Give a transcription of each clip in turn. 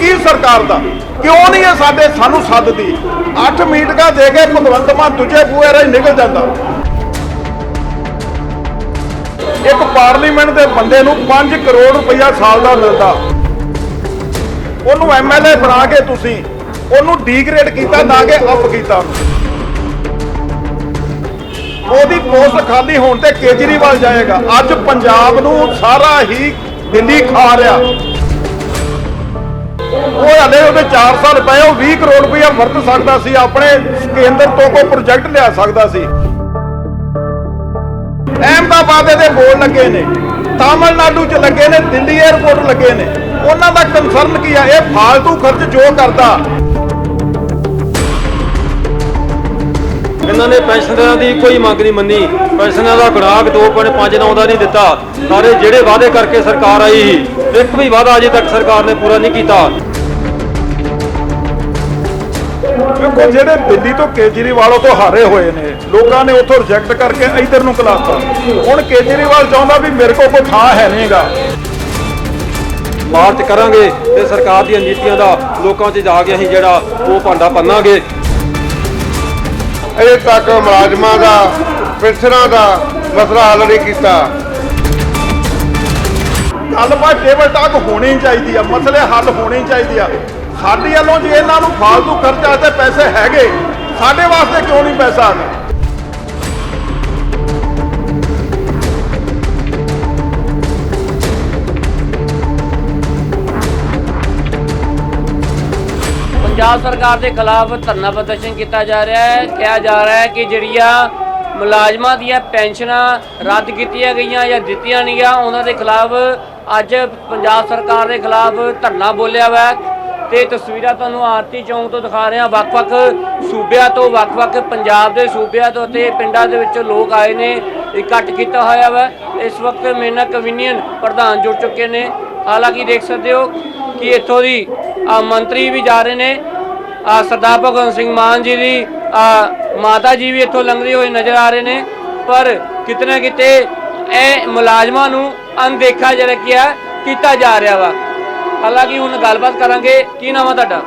ਕੀ ਸਰਕਾਰ ਦਾ? ਕਿਉਂ ਨਹੀਂ ਇਹ ਸਾਡੇ, ਸਾਨੂੰ ਸੱਦਦੀ 8 ਮੀਟਿੰਗਾਂ ਦੇ ਕੇ ਭਗਵੰਤ ਮਾਨ ਦੂਜੇ ਬੂਹੇ ਰਾਹੀਂ ਨਿਕਲ ਜਾਂਦਾ। ਇੱਕ ਪਾਰਲੀਮੈਂਟ ਦੇ ਬੰਦੇ ਨੂੰ 5 ਕਰੋੜ ਰੁਪਇਆ ਸਾਲ ਦਾ ਮਿਲਦਾ। ਉਹਨੂੰ ਐਮਐਲਏ ਬਣਾ ਕੇ ਤੁਸੀਂ, ਉਹਨੂੰ ਡੀਗ੍ਰੇਡ ਕੀਤਾ, ਨਾ ਕਿ ਅਪ ਕੀਤਾ। ਉਹਦੀ ਪੋਸਟ ਖਾਲੀ ਹੋਣ ਤੇ ਕੇਜਰੀਵਾਲ ਜਾਏਗਾ। ਅੱਜ ਪੰਜਾਬ ਨੂੰ ਸਾਰਾ ਹੀ ਦਿੱਲੀ ਖਾ ਰਿਹਾ। ਉਹ ਹਲੇ ਉਹਦੇ 4 ਸਾਲ ਪਏ ਉਹ 20 ਕਰੋੜ ਰੁਪਇਆ ਵਰਤ ਸਕਦਾ ਸੀ, ਆਪਣੇ ਕੇਂਦਰ ਤੋਂ ਕੋਈ ਪ੍ਰੋਜੈਕਟ ਲਿਆ ਸਕਦਾ ਸੀ। ਅਹਿਮਦਾਬਾਦ ਦੇ ਬੋਰਡ ਲੱਗੇ ਨੇ, ਤਾਮਿਲਨਾਡੂ 'ਚ ਲੱਗੇ ਨੇ, ਦਿੱਲੀ 에ਅਰਪੋਰਟ ਲੱਗੇ ਨੇ। ਉਹਨਾਂ ਦਾ ਕੰਸਰਨ ਕੀ ਆ? ਇਹ ਫਾਲਤੂ ਖਰਚ ਜੋ ਕਰਦਾ ਇਹਨਾਂ ਨੇ ਪੈਨਸ਼ਨਰਾਂ ਦੀ ਕੋਈ ਮੰਗ ਨਹੀਂ ਮੰਨੀ ਪੈਨਸ਼ਨਰਾਂ ਦਾ ਗੁਣਾਕ 2.59 ਦਾ ਨਹੀਂ ਦਿੱਤਾ। ਸਾਰੇ ਜਿਹੜੇ ਵਾਅਦੇ ਕਰਕੇ ਸਰਕਾਰ ਆਈ ਸੀ ਇੱਕ ਵੀ ਵਾਅਦਾ ਅਜੇ ਤੱਕ ਸਰਕਾਰ ਨੇ ਪੂਰਾ ਨਹੀਂ ਕੀਤਾ। ਕਿਉਂਕਿ ਜਿਹੜੇ ਦਿੱਲੀ ਤੋਂ ਕੇਜਰੀਵਾਲ ਤੋਂ ਹਾਰੇ ਹੋਏ ਨੇ ਲੋਕਾਂ ਨੇ ਉੱਥੋਂ ਰਿਜੈਕਟ ਕਰਕੇ ਇੱਧਰ ਨੂੰ ਕਲਾਤਾ। ਹੁਣ ਕੇਜਰੀਵਾਲ ਚਾਹੁੰਦਾ ਵੀ ਮੇਰੇ ਕੋਲ ਕੋਈ ਥਾਂ ਹੈ ਨਹੀਂਗਾ ਮਾਰਚ ਕਰਾਂਗੇ ਤੇ ਸਰਕਾਰ ਦੀਆਂ ਨੀਤੀਆਂ ਦਾ ਲੋਕਾਂ 'ਚ ਜਾ ਕੇ ਅਸੀਂ ਜਿਹੜਾ ਉਹ ਭਾਂਡਾ ਪੰਨਾਂਗੇ ਅਜੇ ਤੱਕ ਮੁਲਾਜ਼ਮਾਂ ਦਾ ਪੈਨਸ਼ਨਾਂ ਦਾ ਮਸਲਾ ਹੱਲ ਨਹੀਂ ਕੀਤਾ। ਗੱਲਬਾਤ ਟੇਬਲ ਟਾਕ ਹੋਣੀ ਚਾਹੀਦੀ ਆ, ਮਸਲੇ ਹੱਲ ਹੋਣੇ ਚਾਹੀਦੇ ਆ। ਸਾਡੇ ਵੱਲੋਂ ਜੇ ਇਹਨਾਂ ਨੂੰ ਫਾਲਤੂ ਖਰਚਾ ਤੇ ਪੈਸੇ ਹੈਗੇ, ਸਾਡੇ ਵਾਸਤੇ ਕਿਉਂ ਨਹੀਂ ਪੈਸਾ ਆਉਂਦਾ? ਪੰਜਾਬ ਸਰਕਾਰ ਦੇ ਖਿਲਾਫ ਧਰਨਾ ਪ੍ਰਦਰਸ਼ਨ ਕੀਤਾ ਜਾ ਰਿਹਾ ਹੈ। ਕਿਹਾ ਜਾ ਰਿਹਾ ਹੈ ਕਿ ਜਿਹੜੀਆਂ ਮੁਲਾਜ਼ਮਾਂ ਦੀਆਂ ਪੈਨਸ਼ਨਾਂ ਰੱਦ ਕੀਤੀਆਂ ਗਈਆਂ ਜਾਂ ਦਿੱਤੀਆਂ ਨਹੀਂ ਗਿਆ ਉਹਨਾਂ ਦੇ ਖਿਲਾਫ ਅੱਜ ਪੰਜਾਬ ਸਰਕਾਰ ਦੇ ਖਿਲਾਫ ਧਰਨਾ ਬੋਲਿਆ ਹੋਇਆ ਹੈ। ਤੇ ਤਸਵੀਰਾਂ ਤੁਹਾਨੂੰ ਆਰਤੀ ਚੌਂਕ ਤੋਂ ਦਿਖਾ ਰਹੇ ਹਾਂ। ਵੱਖ-ਵੱਖ ਸੂਬਿਆਂ ਤੋਂ, ਵੱਖ-ਵੱਖ ਪੰਜਾਬ ਦੇ ਸੂਬਿਆਂ ਤੋਂ ਅਤੇ ਪਿੰਡਾਂ ਦੇ ਵਿੱਚੋਂ ਲੋਕ ਆਏ ਨੇ, ਇਕੱਠ ਕੀਤਾ ਹੋਇਆ ਵਾ। ਇਸ ਵਕਤ ਮੇਨਾ ਕਨਵੀਨੀਅਨ ਪ੍ਰਧਾਨ ਜੁੜ ਚੁੱਕੇ ਨੇ। ਹਾਲਾਂਕਿ ਦੇਖ ਸਕਦੇ ਹੋ ਕਿ ਇੱਥੋਂ ਦੀ ਮੰਤਰੀ ਵੀ ਜਾ ਰਹੇ ਨੇ। ਆ ਸਰਦਾਰ ਭਗਵੰਤ ਸਿੰਘ ਮਾਨ ਜੀ ਦੀ ਆ ਮਾਤਾ ਜੀ ਵੀ ਇੱਥੋਂ ਲੰਘਦੇ ਹੋਏ ਨਜ਼ਰ ਆ ਰਹੇ ਨੇ ਪਰ ਕਿਤੇ ਨਾ ਕਿਤੇ ਇਹ ਮੁਲਾਜ਼ਮਾਂ ਨੂੰ ਅਣਦੇਖਾ ਜਿਹੜਾ ਕੀ ਹੈ ਕੀਤਾ ਜਾ ਰਿਹਾ ਵਾ। ਹਾਲਾਂਕਿ ਹੁਣ ਗੱਲਬਾਤ ਕਰਾਂਗੇ ਕੀ ਨਾਮ ਆ ਤੁਹਾਡਾ?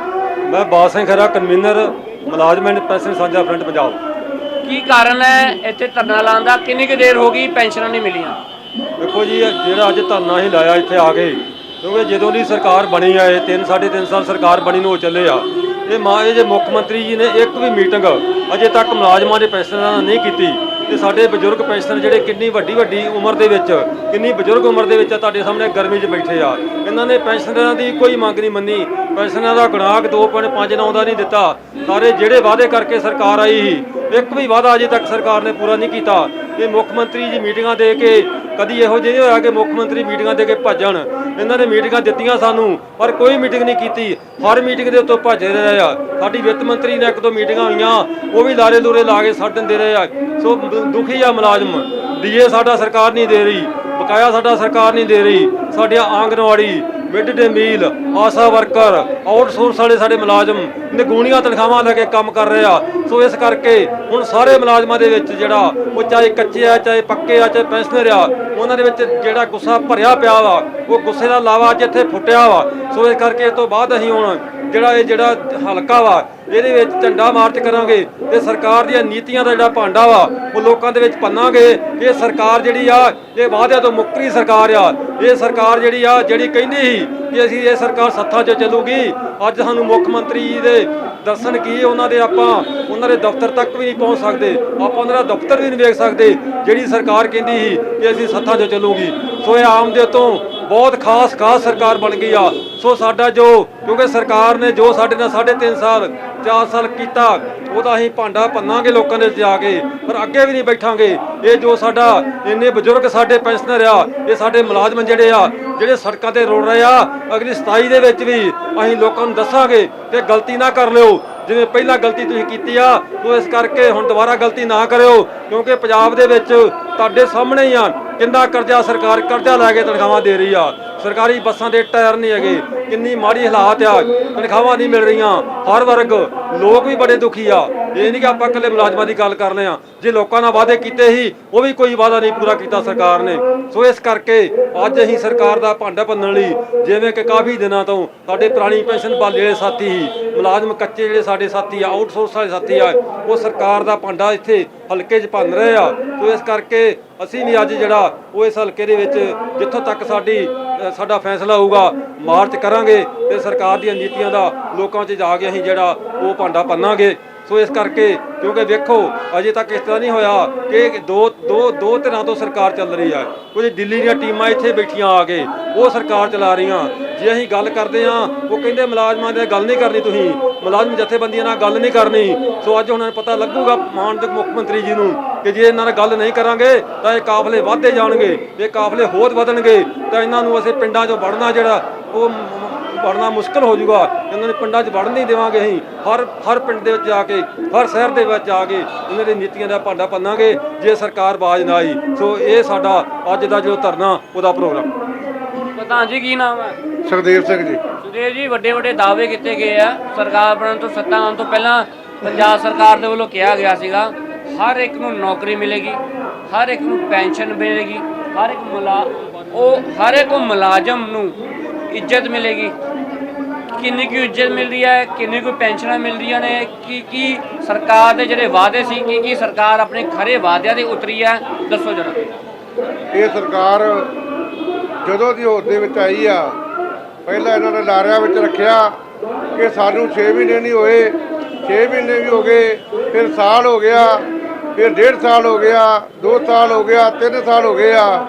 ਮੈਂ ਬਾਦ ਸਿੰਘ ਖਰਾ ਕਨਵੀਨਰ ਮੁਲਾਜ਼ਮ ਐਂਡ ਪੈਨਸ਼ਨ ਸਾਂਝਾ ਫਰੰਟ ਪੰਜਾਬ। ਕੀ ਕਾਰਨ ਹੈ ਇੱਥੇ ਧਰਨਾ ਲਾਉਣ ਦਾ? ਕਿੰਨੀ ਕੁ ਦੇਰ ਹੋ ਗਈ ਪੈਨਸ਼ਨਾਂ ਨਹੀਂ ਮਿਲੀਆਂ? ਦੇਖੋ ਜੀ ਜਿਹੜਾ ਅੱਜ ਧਰਨਾ ਹੀ ਲਾਇਆ ਇੱਥੇ ਆ ਕੇ ਕਿਉਂਕਿ ਜਦੋਂ ਦੀ ਸਰਕਾਰ ਬਣੀ ਆ ਇਹ 3 3.5 ਸਾਲ ਸਰਕਾਰ ਬਣੀ ਨੂੰ ਚੱਲੇ ਆ। ਇਹ ਮਾਏ ਜੇ ਮੁੱਖ ਮੰਤਰੀ ਜੀ ਨੇ ਇੱਕ ਵੀ ਮੀਟਿੰਗ ਅਜੇ ਤੱਕ ਮੁਲਾਜ਼ਮਾਂ ਦੇ ਪੈਨਸ਼ਨਾਂ ਨਾਲ ਨਹੀਂ ਕੀਤੀ ਤੇ ਸਾਡੇ ਬਜ਼ੁਰਗ ਪੈਨਸ਼ਨ ਜਿਹੜੇ ਕਿੰਨੀ ਵੱਡੀ ਵੱਡੀ ਉਮਰ ਦੇ ਵਿੱਚ, ਕਿੰਨੀ ਬਜ਼ੁਰਗ ਉਮਰ ਦੇ ਵਿੱਚ ਤੁਹਾਡੇ ਸਾਹਮਣੇ ਗਰਮੀ 'ਚ ਬੈਠੇ ਆ। ਇਹਨਾਂ ਨੇ ਪੈਨਸ਼ਨਰਾਂ ਦੀ ਕੋਈ ਮੰਗ ਨਹੀਂ ਮੰਨੀ। ਪੈਨਸ਼ਨਰਾਂ ਦਾ ਗੁਣਾਕ 2.59 ਦਾ ਨਹੀਂ ਦਿੱਤਾ। ਸਾਰੇ ਜਿਹੜੇ ਵਾਅਦੇ ਕਰਕੇ ਸਰਕਾਰ ਆਈ ਸੀ, ਇੱਕ ਵੀ ਵਾਅਦਾ ਅਜੇ ਤੱਕ ਸਰਕਾਰ ਨੇ ਪੂਰਾ ਨਹੀਂ ਕੀਤਾ। ਇਹ ਮੁੱਖ ਮੰਤਰੀ ਜੀ ਮੀਟਿੰਗਾਂ ਦੇ ਕੇ ਕਦੀ ਇਹੋ ਜਿਹੇ ਨਹੀਂ ਹੋਇਆ ਕਿ ਮੁੱਖ ਮੰਤਰੀ ਮੀਟਿੰਗਾਂ ਦੇ ਕੇ ਭੱਜਣ। ਇਹਨਾਂ ਨੇ ਮੀਟਿੰਗਾਂ ਦਿੱਤੀਆਂ ਸਾਨੂੰ, ਪਰ ਕੋਈ ਮੀਟਿੰਗ ਨਹੀਂ ਕੀਤੀ। ਹਰ ਮੀਟਿੰਗ ਦੇ ਉੱਤੋਂ ਭੱਜ ਰਹੇ ਆ। ਸਾਡੀ ਵਿੱਤ ਮੰਤਰੀ ਨੇ ਇੱਕ ਦੋ ਮੀਟਿੰਗਾਂ ਹੋਈਆਂ, ਉਹ ਵੀ ਲਾਰੇ ਦੂਰੇ ਲਾ ਕੇ ਛੱਡ ਦਿੰਦੇ ਰਹੇ ਆ। ਸੋ ਦੁਖੀ ਆ ਮੁਲਾਜ਼ਮ। ਡੀਏ ਸਾਡਾ ਸਰਕਾਰ ਨਹੀਂ ਦੇ ਰਹੀ। ਬਕਾਇਆ ਸਾਡਾ ਸਰਕਾਰ ਨਹੀਂ ਦੇ ਰਹੀ। ਸਾਡੀਆਂ anganwadi mid day meal, Asha worker, outsource ਵਾਲੇ ਸਾਡੇ ਮੁਲਾਜ਼ਮ ਨਿਗੂਣੀਆਂ ਤਨਖਾਹਾਂ ਲੈ ਕੇ ਕੰਮ ਕਰ ਰਹੇ ਆ। ਸੋ ਇਸ ਕਰਕੇ ਹੁਣ ਸਾਰੇ ਮੁਲਾਜ਼ਮਾਂ ਦੇ ਵਿੱਚ ਜਿਹੜਾ ਉਹ ਚਾਹੇ ਕੱਚੇ ਆ, ਚਾਹੇ ਪੱਕੇ ਆ, ਚਾਹੇ ਪੈਨਸ਼ਨਰ ਆ, ਉਹਨਾਂ ਦੇ ਵਿੱਚ ਜਿਹੜਾ ਗੁੱਸਾ ਭਰਿਆ ਪਿਆ ਵਾ, ਉਹ ਗੁੱਸੇ ਦਾ ਲਾਵਾ ਅੱਜ ਇੱਥੇ ਫੁੱਟਿਆ ਵਾ। ਸੋ ਇਸ ਕਰਕੇ ਇਸ ਤੋਂ ਬਾਅਦ ਅਸੀਂ ਹੁਣ ਜਿਹੜਾ ਇਹ ਜਿਹੜਾ ਹਲਕਾ ਵਾ, ਇਹਦੇ ਵਿੱਚ ਝੰਡਾ ਮਾਰਚ ਕਰਾਂਗੇ ਤੇ ਸਰਕਾਰ ਦੀਆਂ ਨੀਤੀਆਂ ਦਾ ਜਿਹੜਾ ਭਾਂਡਾ ਵਾ, ਉਹ ਲੋਕਾਂ ਦੇ ਵਿੱਚ ਪੰਨਾਂਗੇ ਇਹ ਸਰਕਾਰ ਜਿਹੜੀ ਆ, ਇਹ ਵਾਅਦਿਆਂ ਤੋਂ ਮੁੱਕਰੀ ਸਰਕਾਰ ਆ। ਇਹ ਸਰਕਾਰ ਜਿਹੜੀ ਆ, ਜਿਹੜੀ ਕਹਿੰਦੀ ਸੀ ਕਿ ਅਸੀਂ ਇਹ ਸਰਕਾਰ ਸੱਥਾਂ 'ਚ ਚੱਲੂਗੀ। ਅੱਜ ਸਾਨੂੰ ਮੁੱਖ ਮੰਤਰੀ ਜੀ ਦੇ ਦਰਸ਼ਨ ਕੀ ਉਹਨਾਂ ਦੇ ਆਪਾਂ, ਉਹਨਾਂ ਦੇ ਦਫ਼ਤਰ ਤੱਕ ਵੀ ਨਹੀਂ ਪਹੁੰਚ ਸਕਦੇ। ਆਪਾਂ ਉਹਨਾਂ ਦਾ ਦਫ਼ਤਰ ਵੀ ਨਹੀਂ ਵੇਖ ਸਕਦੇ। ਜਿਹੜੀ ਸਰਕਾਰ ਕਹਿੰਦੀ ਸੀ ਕਿ ਅਸੀਂ ਸੱਥਾਂ 'ਚ ਚੱਲੂਗੀ। ਸੋ ਇਹ ਆਮ ਦੇ ਤੋਂ ਬਹੁਤ ਖਾਸ ਖਾਸ ਸਰਕਾਰ ਬਣ ਗਈ ਆ। ਸੋ ਸਾਡਾ ਜੋ, ਕਿਉਂਕਿ ਸਰਕਾਰ ਨੇ ਜੋ ਸਾਡੇ ਨਾਲ 3.5 ਸਾਲ 4 ਸਾਲ ਕੀਤਾ, ਉਹਦਾ ਅਸੀਂ ਭਾਂਡਾ ਪੰਨਾਂਗੇ ਲੋਕਾਂ ਦੇ ਜਾ ਕੇ, ਪਰ ਅੱਗੇ ਵੀ ਨਹੀਂ ਬੈਠਾਂਗੇ। ਇਹ ਜੋ ਸਾਡਾ ਇੰਨੇ ਬਜ਼ੁਰਗ ਸਾਡੇ ਪੈਨਸ਼ਨਰ ਆ, ਇਹ ਸਾਡੇ ਮੁਲਾਜ਼ਮ ਜਿਹੜੇ ਆ, ਜਿਹੜੇ ਸੜਕਾਂ ਤੇ ਰੋੜ ਰਹੇ ਆ, ਅਗਲੀ 27 ਦੇ ਵਿੱਚ ਵੀ ਅਸੀਂ ਲੋਕਾਂ ਨੂੰ ਦੱਸਾਂਗੇ ਕਿ ਗਲਤੀ ਨਾ ਕਰ ਲਿਓ। ਜਿਵੇਂ ਪਹਿਲਾਂ ਗਲਤੀ ਤੁਸੀਂ ਕੀਤੀ ਆ ਉਹ ਇਸ ਕਰਕੇ ਹੁਣ ਦੁਬਾਰਾ ਗਲਤੀ ਨਾ ਕਰਿਓ, ਕਿਉਂਕਿ ਪੰਜਾਬ ਦੇ ਵਿੱਚ ਤੁਹਾਡੇ ਸਾਹਮਣੇ ਹੀ ਆ, ਕਿੰਨਾ ਕਰਜ਼ਾ ਸਰਕਾਰ ਕਰਜ਼ਾ ਲੈ ਕੇ ਤਨਖਾਹਾਂ ਦੇ ਰਹੀ ਆ। ਸਰਕਾਰੀ ਬੱਸਾਂ ਦੇ ਟਾਇਰ ਨਹੀਂ ਹੈਗੇ। ਕਿੰਨੀ ਮਾੜੀ ਹਾਲਾਤ ਆ। ਤਨਖਾਹਾਂ ਨਹੀਂ ਮਿਲ ਰਹੀਆਂ। ਹਰ ਵਰਗ ਲੋਕ ਵੀ ਬੜੇ ਦੁਖੀ ਆ। ਇਹ ਨਹੀਂ ਕਿ ਆਪਾਂ ਇਕੱਲੇ ਮੁਲਾਜ਼ਮਾਂ ਦੀ ਗੱਲ ਕਰ ਰਹੇ ਆ ਜੇ ਲੋਕਾਂ ਨਾਲ ਵਾਅਦੇ ਕੀਤੇ ਸੀ, ਉਹ ਵੀ ਕੋਈ ਵਾਅਦਾ ਨਹੀਂ ਪੂਰਾ ਕੀਤਾ ਸਰਕਾਰ ਨੇ। ਸੋ ਇਸ ਕਰਕੇ ਅੱਜ ਅਸੀਂ ਸਰਕਾਰ ਦਾ ਭਾਂਡਾ ਭੰਨਣ ਲਈ ਜਿਵੇਂ ਕਿ ਕਾਫੀ ਦਿਨਾਂ ਤੋਂ ਸਾਡੇ ਪੁਰਾਣੀ ਪੈਨਸ਼ਨ ਬਾਲੇ ਜਿਹੜੇ ਸਾਥੀ ਸੀ, ਮੁਲਾਜ਼ਮ ਕੱਚੇ ਜਿਹੜੇ ਸਾਡੇ ਸਾਥੀ ਆ ਆਊਟਸੋਰਸ ਵਾਲੇ ਸਾਥੀ ਆ, ਉਹ ਸਰਕਾਰ ਦਾ ਭਾਂਡਾ ਇੱਥੇ ਹਲਕੇ 'ਚ ਭੰਨ ਰਹੇ ਆ। ਸੋ ਇਸ ਕਰਕੇ ਅਸੀਂ ਵੀ ਅੱਜ ਜਿਹੜਾ ਉਹ ਇਸ ਹਲਕੇ ਦੇ ਵਿੱਚ ਜਿੱਥੋਂ ਤੱਕ ਸਾਡੀ ਸਾਡਾ ਫੈਸਲਾ ਹੋਊਗਾ, ਮਾਰਚ ਕਰਾਂਗੇ ਤੇ ਸਰਕਾਰ ਦੀਆਂ ਨੀਤੀਆਂ ਦਾ ਲੋਕਾਂ 'ਚ ਜਾ ਕੇ ਅਸੀਂ ਜਿਹੜਾ ਉਹ ਭਾਂਡਾ ਭੰਨਾਂਗੇ। ਸੋ ਇਸ ਕਰਕੇ ਕਿਉਂਕਿ ਵੇਖੋ, ਅਜੇ ਤੱਕ ਇਸ ਤਰ੍ਹਾਂ ਨਹੀਂ ਹੋਇਆ ਕਿ ਦੋ ਦੋ ਦੋ ਤਰ੍ਹਾਂ ਤੋਂ ਸਰਕਾਰ ਚੱਲ ਰਹੀ ਹੈ। ਕੁਝ ਦਿੱਲੀ ਦੀਆਂ ਟੀਮਾਂ ਇੱਥੇ ਬੈਠੀਆਂ ਆ ਕੇ, ਉਹ ਸਰਕਾਰ ਚਲਾ ਰਹੀਆਂ। ਜੇ ਅਸੀਂ ਗੱਲ ਕਰਦੇ ਆ ਉਹ ਕਹਿੰਦੇ ਮੁਲਾਜ਼ਮਾਂ ਦੇ ਗੱਲ ਨਹੀਂ ਕਰਨੀ ਤੁਸੀਂ। ਮੁਲਾਜ਼ਮ ਜਥੇਬੰਦੀਆਂ ਨਾਲ ਗੱਲ ਨਹੀਂ ਕਰਨੀ। ਸੋ ਅੱਜ ਉਹਨਾਂ ਨੂੰ ਪਤਾ ਲੱਗੂਗਾ, ਮਾਨਯੋਗ ਮੁੱਖ ਮੰਤਰੀ ਜੀ ਨੂੰ ਕਿ ਜੇ ਇਹਨਾਂ ਨਾਲ ਗੱਲ ਨਹੀਂ ਕਰਾਂਗੇ ਤਾਂ ਇਹ ਕਾਫਲੇ ਵੱਧਦੇ ਜਾਣਗੇ ਇਹ ਕਾਫਲੇ ਹੋਰ ਵਧਣਗੇ ਤਾਂ ਇਹਨਾਂ ਨੂੰ ਅਸੀਂ ਪਿੰਡਾਂ 'ਚੋਂ ਵੜਨਾ ਜਿਹੜਾ ਉਹ ਵੜਨਾ ਮੁਸ਼ਕਲ ਹੋ ਜਾਊਗਾ। ਇਹਨਾਂ ਨੇ ਪਿੰਡਾਂ 'ਚ ਵੜਨ ਨਹੀਂ ਦੇਵਾਂਗੇ ਅਸੀਂ। ਹਰ ਹਰ ਪਿੰਡ ਦੇ ਵਿੱਚ ਜਾ ਕੇ ਹਰ ਸ਼ਹਿਰ ਦੇ ਵਿੱਚ ਜਾ ਕੇ ਇਹਨਾਂ ਦੀ ਨੀਤੀਆਂ ਦਾ ਭਾਂਡਾ ਪੰਨਾਂਗੇ ਜੇ ਸਰਕਾਰ ਬਾਜ ਨਾ ਆਈ। ਸੋ ਇਹ ਸਾਡਾ ਅੱਜ ਦਾ ਜੋ ਧਰਨਾ ਉਹਦਾ ਪ੍ਰੋਗਰਾਮ। ਪ੍ਰਧਾਨ ਜੀ ਕੀ ਨਾਮ ਹੈ? ਸੁਖਦੇਵ ਸਿੰਘ ਜੀ। ਸੁਦੇਵ ਜੀ ਵੱਡੇ ਵੱਡੇ ਦਾਅਵੇ ਕੀਤੇ ਗਏ ਆ। ਸਰਕਾਰ ਬਣਨ ਤੋਂ ਸੱਤਾ ਆਉਣ ਤੋਂ ਪਹਿਲਾਂ ਪੰਜਾਬ ਸਰਕਾਰ ਦੇ ਵੱਲੋਂ ਕਿਹਾ ਗਿਆ ਸੀਗਾ ਹਰ ਇੱਕ ਨੂੰ ਨੌਕਰੀ ਮਿਲੇਗੀ, ਹਰ ਇੱਕ ਨੂੰ ਪੈਨਸ਼ਨ ਮਿਲੇਗੀ, ਹਰ ਇੱਕ ਮੁਲਾ, ਉਹ ਹਰ ਇੱਕ ਮੁਲਾਜ਼ਮ ਨੂੰ ਇੱਜ਼ਤ ਮਿਲੇਗੀ। ਕਿੰਨੀ ਕੁ ਇੱਜ਼ਤ ਮਿਲਦੀ ਹੈ, ਕਿੰਨੀ ਕੁ ਪੈਨਸ਼ਨਾਂ ਮਿਲਦੀਆਂ ਨੇ, ਕੀ ਕੀ ਸਰਕਾਰ ਦੇ ਜਿਹੜੇ ਵਾਅਦੇ ਸੀ, ਕੀ ਕੀ ਸਰਕਾਰ ਆਪਣੇ ਖਰੇ ਵਾਅਦਿਆਂ ਤੇ ਉਤਰੀ ਹੈ, ਦੱਸੋ ਜਰਾ। ਇਹ ਸਰਕਾਰ ਜਦੋਂ ਦੀ ਅਹੁਦੇ ਵਿੱਚ ਆਈ ਆ, ਪਹਿਲਾਂ ਇਹਨਾਂ ਨੇ ਲਾਰਿਆਂ ਵਿੱਚ ਰੱਖਿਆ ਕਿ ਸਾਨੂੰ 6 ਮਹੀਨੇ ਨਹੀਂ ਹੋਏ 6 ਮਹੀਨੇ ਵੀ ਹੋ ਗਏ, ਫਿਰ ਸਾਲ ਹੋ ਗਿਆ ਫਿਰ ਡੇਢ ਸਾਲ ਹੋ ਗਿਆ 2 ਸਾਲ ਹੋ ਗਿਆ 3 ਸਾਲ ਹੋ ਗਏ ਆ,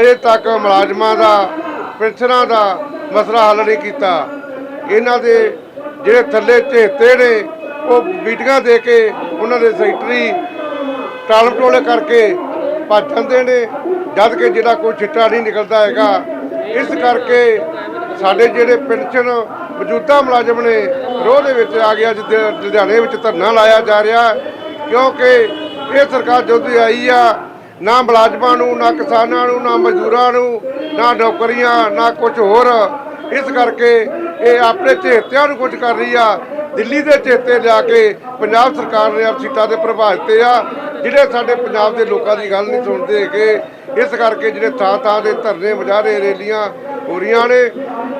ਅਜੇ ਤੱਕ ਮੁਲਾਜ਼ਮਾਂ ਦਾ ਪੈਨਸ਼ਨਾਂ ਦਾ ਮਸਲਾ ਹੱਲ ਨਹੀਂ ਕੀਤਾ। ਇਹਨਾਂ ਦੇ ਜਿਹੜੇ ਥੱਲੇ ਝੇਤੇ ਨੇ, ਉਹ ਮੀਟਿੰਗਾਂ ਦੇ ਕੇ ਉਹਨਾਂ ਦੇ ਸੈਕਟਰੀ ਟਾਲਮ ਟੋਲੇ ਕਰਕੇ ਭੱਜ ਜਾਂਦੇ ਨੇ, ਜਦ ਕਿ ਜਿਹੜਾ ਕੋਈ ਛਿੱਟਾ ਨਹੀਂ ਨਿਕਲਦਾ ਹੈਗਾ। ਇਸ ਕਰਕੇ ਸਾਡੇ ਜਿਹੜੇ ਪੈਨਸ਼ਨ ਮੌਜੂਦਾ ਮੁਲਾਜ਼ਮ ਨੇ, ਰੋਹ ਦੇ ਵਿੱਚ ਆ ਗਿਆ ਜਿੱਥੇ ਲੁਧਿਆਣੇ ਵਿੱਚ ਧਰਨਾ ਲਾਇਆ ਜਾ ਰਿਹਾ, ਕਿਉਂਕਿ ਇਹ ਸਰਕਾਰ ਜਦੋਂ ਆਈ ਆ, ਨਾ ਮੁਲਾਜ਼ਮਾਂ ਨੂੰ, ਨਾ ਕਿਸਾਨਾਂ ਨੂੰ, ਨਾ ਮਜ਼ਦੂਰਾਂ ਨੂੰ, ਨਾ ਨੌਕਰੀਆਂ, ਨਾ ਕੁਝ ਹੋਰ। ਇਸ ਕਰਕੇ ਇਹ ਆਪਣੇ ਚੇਤਿਆਂ ਨੂੰ ਕੁਝ ਕਰ ਰਹੀ ਆ। ਦਿੱਲੀ ਦੇ ਚੇਤੇ ਲਿਆ ਕੇ ਪੰਜਾਬ ਸਰਕਾਰ ਨੇ ਆਪ ਸੀਟਾਂ ਦੇ ਪ੍ਰਭਾਵ ਤੇ ਆ। ਜਿਹੜੇ ਸਾਡੇ ਪੰਜਾਬ ਦੇ ਲੋਕਾਂ ਦੀ ਗੱਲ ਨਹੀਂ ਸੁਣਦੇ ਹੈਗੇ, ਇਸ ਕਰਕੇ ਜਿਹੜੇ ਥਾਂ ਥਾਂ ਦੇ ਧਰਨੇ ਮੁਜ਼ਾਹਰੇ ਰੈਲੀਆਂ ਹੋ ਰਹੀਆਂ ਨੇ,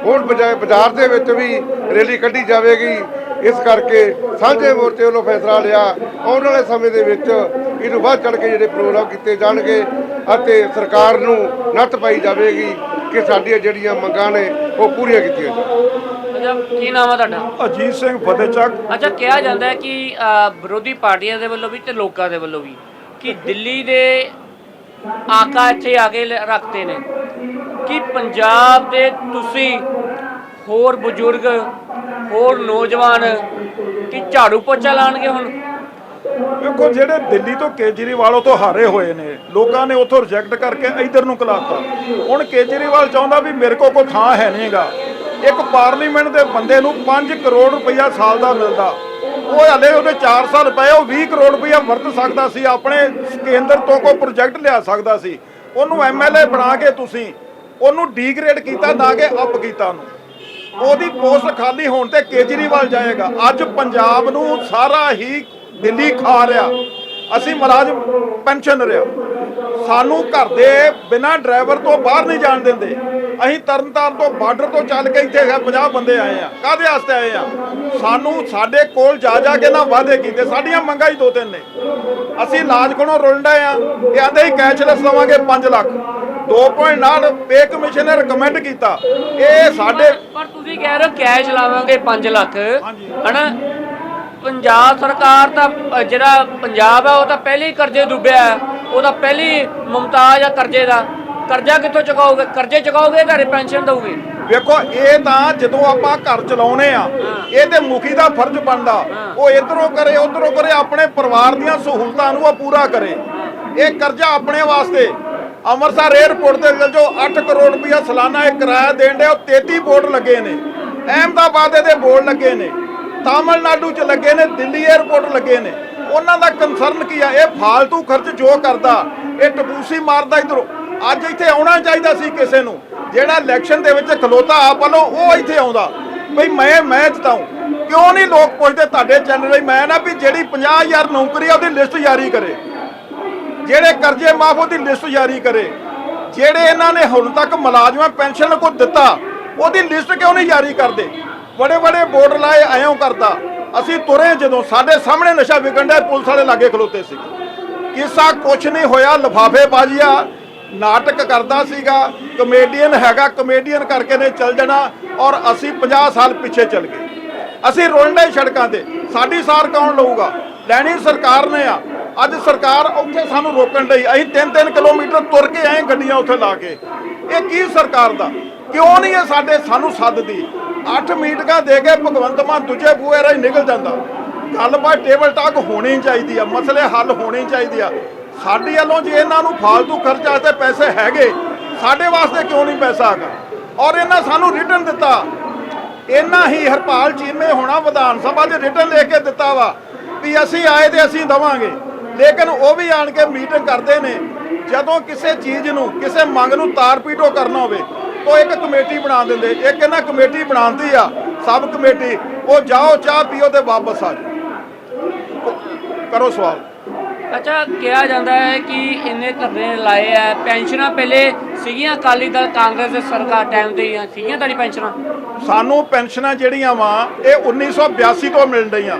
ਹੁਣ ਬਜਾਏ ਬਾਜ਼ਾਰ ਦੇ ਵਿੱਚ ਵੀ ਰੈਲੀ ਕੱਢੀ ਜਾਵੇਗੀ। ਇਸ ਕਰਕੇ ਸਾਂਝੇ ਮੋਰਚੇ ਵੱਲੋਂ ਫੈਸਲਾ ਲਿਆ। ਆਉਣ ਵਾਲੇ ਸਮੇਂ ਦੇ ਵਿੱਚ ਇਹਨੂੰ ਵੱਧ ਚੜ ਕੇ ਜਿਹੜੇ ਪ੍ਰੋਗਰਾਮ ਕੀਤੇ ਜਾਣਗੇ ਅਤੇ ਸਰਕਾਰ ਨੂੰ ਨੱਥ ਪਾਈ ਜਾਵੇਗੀ ਕਿ ਸਾਡੀਆਂ ਜਿਹੜੀਆਂ ਮੰਗਾਂ ਨੇ ਉਹ ਪੂਰੀਆਂ ਕੀਤੀਆਂ ਜਾਣ। ਅੱਛਾ ਕੀ ਨਾਮ ਹੈ ਤੁਹਾਡਾ? ਅਜੀਤ ਸਿੰਘ ਫਤਿਹਚੱਕ ਅੱਛਾ ਕਿਹਾ ਜਾਂਦਾ ਹੈ ਕਿ ਵਿਰੋਧੀ ਪਾਰਟੀਆਂ ਦੇ ਵੱਲੋਂ ਵੀ ਤੇ ਲੋਕਾਂ ਦੇ ਵੱਲੋਂ ਵੀ ਕਿ ਦਿੱਲੀ ਦੇ ਆਕਾ ਇੱਥੇ ਆ ਕੇ ਰੱਖਦੇ ਨੇ। ਕਿ ਪੰਜਾਬ ਦੇ ਤੁਸੀਂ ਹੋਰ ਬਜ਼ੁਰਗ ਹੋਰ ਨੌਜਵਾਨ ਕਿ ਝਾੜੂ ਪੋਚਾ ਲਾਣਗੇ ਹੁਣ? ਵੇਖੋ ਜਿਹੜੇ ਦਿੱਲੀ ਤੋਂ ਕੇਜਰੀਵਾਲ ਤੋਂ ਹਾਰੇ ਹੋਏ ਨੇ। ਲੋਕਾਂ ਨੇ ਉਥੋਂ ਰਿਜੈਕਟ ਕਰਕੇ ਇੱਧਰ ਨੂੰ ਕਲਾਤਾ ਹੁਣ ਕੇਜਰੀਵਾਲ ਚਾਹੁੰਦਾ ਵੀ ਮੇਰੇ ਕੋਲ ਕੋਈ ਥਾਂ ਹੈ ਨਹੀਂਗਾ ਇੱਕ ਪਾਰਲੀਮੈਂਟ ਦੇ ਬੰਦੇ ਨੂੰ 5 ਕਰੋੜ ਰੁਪਈਆ ਸਾਲ ਦਾ ਮਿਲਦਾ। ਉਹ ਹਲੇ ਉਹਦੇ 4 ਸਾਲ ਪਏ, ਉਹ 20 ਕਰੋੜ ਰੁਪਈਆ ਵਰਤ ਸਕਦਾ ਸੀ, ਆਪਣੇ ਕੇਂਦਰ ਤੋਂ ਕੋਈ ਪ੍ਰੋਜੈਕਟ ਲਿਆ ਸਕਦਾ ਸੀ। ਉਹਨੂੰ ਐਮਐਲਏ ਬਣਾ ਕੇ ਤੁਸੀਂ, ਉਹਨੂੰ ਡੀਗ੍ਰੇਡ ਕੀਤਾ ਨਾ ਕਿ ਅਪ ਕੀਤਾ ਉਹਨੂੰ। ਉਹਦੀ ਪੋਸਟ ਖਾਲੀ ਹੋਣ ਤੇ ਕੇਜਰੀਵਾਲ ਜਾਏਗਾ। ਅੱਜ ਪੰਜਾਬ ਨੂੰ ਸਾਰਾ ਹੀ ਦਿੱਲੀ ਖਾ ਰਿਹਾ। ਅਸੀਂ ਮੁਲਾਜ਼ਮ ਪੈਨਸ਼ਨ ਰਿਆ। ਸਾਨੂੰ ਘਰ ਦੇ ਬਿਨਾਂ ਡਰਾਈਵਰ ਤੋਂ ਬਾਹਰ ਨਹੀਂ ਜਾਣ ਦਿੰਦੇ। ਅਸੀਂ ਤਰਨਤਾਰਨ ਤੋਂ ਬਾਰਡਰ ਤੋਂ ਚੱਲ ਕੇ ਇੱਥੇ 50 ਬੰਦੇ ਆਏ ਆ। ਕਾਹਦੇ ਵਾਸਤੇ ਆਏ ਆ? ਸਾਨੂੰ ਸਾਡੇ ਕੋਲ ਜਾ ਜਾ ਕੇ ਨਾ ਵਾਅਦੇ ਕੀਤੇ। ਸਾਡੀਆਂ ਮੰਗਾਂ ਹੀ ਦੋ ਤਿੰਨ ਨੇ। ਅਸੀਂ ਇਲਾਜ ਕੋਲੋਂ ਰੁਲਦਾ ਆ। ਇਹ ਆਂਦੇ ਹੀ ਕੈਸ਼ਲੈਸ ਲਵਾਂਗੇ 5 ਲੱਖ। ਦੋ ਪੁਆਇੰਟ ਨਾਲ ਪੇ ਕਮਿਸ਼ਨ ਨੇ ਰეკਮੈਂਡ ਕੀਤਾ। ਇਹ ਸਾਡੇ ਪਰ ਤੁਸੀਂ ਕਹਿ ਰਹੇ ਹੋ ਕੈਸ਼ ਲਾਵਾਂਗੇ 5 ਲੱਖ। ਹਨਾ? ਪੰਜਾਬ ਸਰਕਾਰ ਤਾਂ ਜਿਹੜਾ ਪੰਜਾਬ ਹੈ ਉਹ ਤਾਂ ਪਹਿਲੇ ਹੀ ਕਰਜ਼ੇ ਡੁੱਬਿਆ ਹੈ। ਉਹ ਤਾਂ ਪਹਿਲੇ ਮੁਮਤਾਜ ਆ ਕਰਜ਼ੇ ਦਾ। ਕਰਜ਼ਾ ਕਿੱਥੋਂ ਚੁਕਾਓਗੇ? ਕਰਜ਼ੇ ਚੁਕਾਓਗੇ ਘਰੇ ਪੈਨਸ਼ਨ ਦਓਗੇ ਵੇਖੋ ਇਹ ਤਾਂ ਜਦੋਂ ਆਪਾਂ ਘਰ ਚਲਾਉਨੇ ਆ ਇਹ ਤੇ ਮੁਖੀ ਦਾ ਫਰਜ਼ ਬਣਦਾ। ਉਹ ਇਧਰੋਂ ਕਰੇ ਉਧਰੋਂ ਕਰੇ ਆਪਣੇ ਪਰਿਵਾਰ ਦੀਆਂ ਸਹੂਲਤਾਂ ਨੂੰ ਉਹ ਪੂਰਾ ਕਰੇ। ਇਹ ਕਰਜ਼ਾ ਆਪਣੇ ਵਾਸਤੇ। ਅੰਮ੍ਰਿਤਸਰ 에ਅਰਪੋਰਟ ਤੇ ਚਲ ਜਾਓ 8 ਕਰੋੜ ਰੁਪਇਆ ਸਾਲਾਨਾ ਇਹ ਕਿਰਾਇਆ ਦੇਣ ਦੇ ਉਹ 33 ਬੋਰਡ ਲੱਗੇ ਨੇ। ਅਹਿਮਦਾਬਾਦ ਦੇ ਬੋਰਡ ਲੱਗੇ ਨੇ। ਤਾਮਿਲਨਾਡੂ ਚ ਲੱਗੇ ਨੇ, ਦਿੱਲੀ 에ਅਰਪੋਰਟ ਲੱਗੇ ਨੇ। ਉਹਨਾਂ ਦਾ ਕੰਸਰਨ ਕੀ ਆ? ਇਹ ਫਾਲਤੂ ਖਰਚ ਜੋ ਕਰਦਾ, ਇਹ ਟਪੂਸੀ ਮਾਰਦਾ ਇਧਰੋਂ। ਅੱਜ ਇੱਥੇ ਆਉਣਾ ਚਾਹੀਦਾ ਸੀ ਕਿਸੇ ਨੂੰ। ਜਿਹੜਾ ਇਲੈਕਸ਼ਨ ਦੇ ਵਿੱਚ ਖਲੋਤਾ ਆਪ ਵੱਲੋਂ, ਉਹ ਇੱਥੇ ਆਉਂਦਾ। ਬਈ ਮੈਂ ਮੈਂ ਜਿਤਾਉਂ ਕਿਉਂ ਨਹੀਂ ਲੋਕ ਪੁੱਛਦੇ ਤੁਹਾਡੇ ਚੈਨਲ ਲਈ ਮੈਂ ਨਾ ਵੀ ਜਿਹੜੀ 50000 ਨੌਕਰੀ ਆ, ਉਹਦੀ ਲਿਸਟ ਜਾਰੀ ਕਰੇ। ਜਿਹੜੇ ਕਰਜ਼ੇ ਮਾਫ ਉਹਦੀ ਲਿਸਟ ਜਾਰੀ ਕਰੇ। ਜਿਹੜੇ ਇਹਨਾਂ ਨੇ ਹੁਣ ਤੱਕ ਮੁਲਾਜ਼ਮਾਂ ਪੈਨਸ਼ਨ ਕੋ ਦਿੱਤਾ, ਉਹਦੀ ਲਿਸਟ ਕਿਉਂ ਨਹੀਂ ਜਾਰੀ ਕਰਦੇ? ਬੜੇ ਬੜੇ ਬੋਰਡ ਲਾਏ, ਐਂ ਕਰਦਾ। ਅਸੀਂ ਤੁਰੇ ਜਦੋਂ ਸਾਡੇ ਸਾਹਮਣੇ ਨਸ਼ਾ ਵਿਕਣ ਡਿਆ, ਪੁਲਿਸ ਵਾਲੇ ਲਾਗੇ ਖਲੋਤੇ ਸੀ। ਕਿਸਾ ਕੁਛ ਨਹੀਂ ਹੋਇਆ ਲਫਾਫੇ ਬਾਜੀਆ ਨਾਟਕ ਕਰਦਾ ਸੀਗਾ ਕਮੇਡੀਅਨ ਹੈਗਾ ਕਮੇਡੀਅਨ ਕਰਕੇ ਨੇ ਚੱਲ ਜਾਣਾ ਔਰ ਅਸੀਂ 50 ਸਾਲ ਪਿੱਛੇ ਚੱਲ ਗਏ। ਅਸੀਂ ਰੋਲਣੇ ਸੜਕਾਂ ਤੇ, ਸਾਡੀ ਸਾਰ ਕੌਣ ਲਊਗਾ? ਲੈਣੀ ਸਰਕਾਰ ਨੇ ਆ। ਅੱਜ ਸਰਕਾਰ ਉੱਥੇ ਸਾਨੂੰ ਰੋਕਣ ਲਈ ਅਸੀਂ 3-3 ਕਿਲੋਮੀਟਰ ਤੁਰ ਕੇ ਆਏ ਗੱਡੀਆਂ ਉੱਥੇ ਲਾ ਕੇ। ਇਹ ਕੀ ਸਰਕਾਰ ਦਾ? ਕਿਉਂ ਨਹੀਂ ਇਹ ਸਾਡੇ ਸਾਨੂੰ ਸੱਦਦੀ? 8 ਮੀਟਿੰਗਾਂ ਦੇ ਕੇ ਭਗਵੰਤ ਮਾਨ ਦੂਜੇ ਬੂਹੇ ਰਾਹੀਂ ਨਿਕਲ ਜਾਂਦਾ। ਗੱਲਬਾਤ ਟੇਬਲ ਟਾਕ ਹੋਣੀ ਚਾਹੀਦੀ ਆ। ਮਸਲੇ ਹੱਲ ਹੋਣੇ ਚਾਹੀਦੇ ਆ। ਸਾਡੇ ਵੱਲੋਂ ਜੇ ਇਹਨਾਂ ਨੂੰ ਫालतू ਖਰਚਾ ਤੇ ਪੈਸੇ ਹੈਗੇ, ਸਾਡੇ ਵਾਸਤੇ ਕਿਉਂ ਨਹੀਂ ਪੈਸਾ ਹੈਗਾ? ਔਰ ਇਹਨਾਂ ਸਾਨੂੰ ਰਿਟਰਨ ਦਿੱਤਾ। ਇਹਨਾਂ ਹੀ ਹਰਪਾਲ ਚੀਮੇ ਹੋਣਾ ਵਿਧਾਨ ਸਭਾ 'ਚ ਰਿਟਰਨ ਲੈ ਕੇ ਦਿੱਤਾ ਵਾ। ਵੀ ਅਸੀਂ ਆਏ ਤੇ ਅਸੀਂ ਦਵਾਂਗੇ। ਲੇਕਿਨ ਉਹ ਵੀ ਆਣ ਕੇ ਮੀਟਿੰਗ ਕਰਦੇ ਨੇ, ਜਦੋਂ ਕਿਸੇ ਚੀਜ਼ ਨੂੰ, ਕਿਸੇ ਮੰਗ ਨੂੰ ਤਾਰ ਪੀਟੋ ਕਰਨਾ ਹੋਵੇ ਤਾਂ ਇੱਕ ਕਮੇਟੀ ਬਣਾ ਦਿੰਦੇ। ਇੱਕ ਇਹਨਾਂ ਕਮੇਟੀ ਬਣਾਉਂਦੀ ਆ, ਸਬ ਕਮੇਟੀ, ਉਹ ਜਾਓ ਚਾਹ ਪੀਓ ਤੇ ਵਾਪਸ ਆ ਜਾਓ। ਕਰੋ ਸਵਾਲ। ਅੱਛਾ ਕਿਹਾ ਜਾਂਦਾ ਹੈ ਕਿ ਇੰਨੇ ਧਰਨੇ ਲਾਏ ਆ ਪੈਨਸ਼ਨਾਂ ਪਹਿਲੇ ਸੀਗੀਆਂ ਅਕਾਲੀ ਦਲ ਕਾਂਗਰਸ ਦੇ ਸਰਕਾਰ ਟਾਈਮ ਤੇ ਹੀ ਸੀਗੀਆਂ ਤੁਹਾਡੀ ਪੈਨਸ਼ਨਾਂ? ਸਾਨੂੰ ਪੈਨਸ਼ਨਾਂ ਜਿਹੜੀਆਂ ਵਾ ਇਹ 1982 ਤੋਂ ਮਿਲ ਰਹੀਆਂ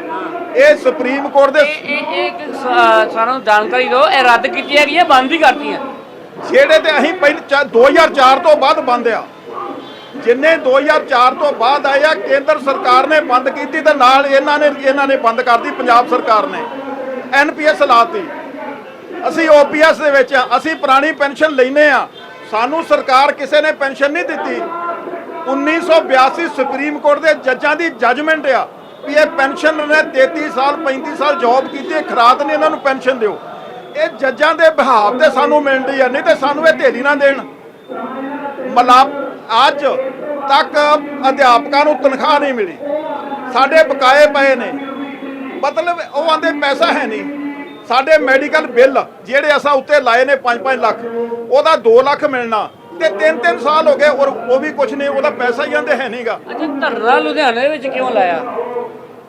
ਇਹ ਸੁਪਰੀਮ ਕੋਰਟ ਦੇ ਇਹ ਇੱਕ ਸ- ਸਾਨੂੰ ਜਾਣਕਾਰੀ ਦਿਓ ਇਹ ਰੱਦ ਕੀਤੀਆਂ ਗਈਆਂ ਬੰਦ ਹੀ ਕਰਤੀਆਂ? ਜਿਹੜੇ ਤੇ ਅਸੀਂ ਪਹਿਲ ਚਾ- 2004 ਤੋਂ ਬਾਅਦ ਬੰਦ ਆ। ਜਿੰਨੇ 2004 ਤੋਂ ਬਾਅਦ ਆਏ ਆ ਕੇਂਦਰ ਸਰਕਾਰ ਨੇ ਬੰਦ ਕੀਤੀ ਤੇ ਨਾਲ ਇਹਨਾਂ ਨੇ ਇਹਨਾਂ ਨੇ ਬੰਦ ਕਰਤੀ ਪੰਜਾਬ ਸਰਕਾਰ ਨੇ। ਐਨਪੀਐਸ ਲਾਤੀ। ਅਸੀਂ ਓਪੀਐਸ ਦੇ ਵਿੱਚ ਆ, ਅਸੀਂ ਪੁਰਾਣੀ ਪੈਨਸ਼ਨ ਲੈਨੇ ਆ। ਸਾਨੂੰ ਸਰਕਾਰ ਕਿਸੇ ਨੇ ਪੈਨਸ਼ਨ ਨਹੀਂ ਦਿੱਤੀ। 1982 ਸੁਪਰੀਮ ਕੋਰਟ ਦੇ ਜੱਜਾਂ ਦੀ ਜੱਜਮੈਂਟ ਆ ਵੀ ਇਹ ਪੈਨਸ਼ਨ ਨੇ 33 ਸਾਲ 35 ਸਾਲ ਜੌਬ ਕੀਤੀ ਖਰਾਤ ਨੇ ਇਹਨਾਂ ਨੂੰ ਪੈਨਸ਼ਨ ਦਿਓ। ਇਹ ਜੱਜਾਂ ਦੇ ਬਿਹਾਵ ਤੇ ਸਾਨੂੰ ਮਿਲਦੀ ਆ, ਨਹੀਂ ਤੇ ਸਾਨੂੰ ਇਹ ਢੇਰੀ ਨਾ ਦੇਣ। ਮਲਾਪ, ਅੱਜ ਤੱਕ ਅਧਿਆਪਕਾਂ ਨੂੰ ਤਨਖਾਹ ਨਹੀਂ ਮਿਲੀ। ਸਾਡੇ ਬਕਾਏ ਪਏ ਨੇ। ਮਤਲਬ ਉਹ ਆਂਦੇ ਪੈਸਾ ਹੈ ਨਹੀਂ। ਸਾਡੇ ਮੈਡੀਕਲ ਬਿੱਲ ਜਿਹੜੇ ਅਸਾਂ ਉੱਤੇ ਲਾਏ ਨੇ 5-5 ਲੱਖ ਉਹਦਾ 2 ਲੱਖ ਮਿਲਣਾ ਤੇ 3-3 ਸਾਲ ਹੋ ਗਏ ਔਰ ਉਹ ਵੀ ਕੁਝ ਨਹੀਂ ਉਹਦਾ ਪੈਸਾ ਹੀ ਆਂਦੇ ਹੈ ਨਹੀਂਗਾ। ਅੱਛਾ ਧਰਨਾ ਲੁਧਿਆਣੇ ਵਿੱਚ ਕਿਉਂ ਲਾਇਆ?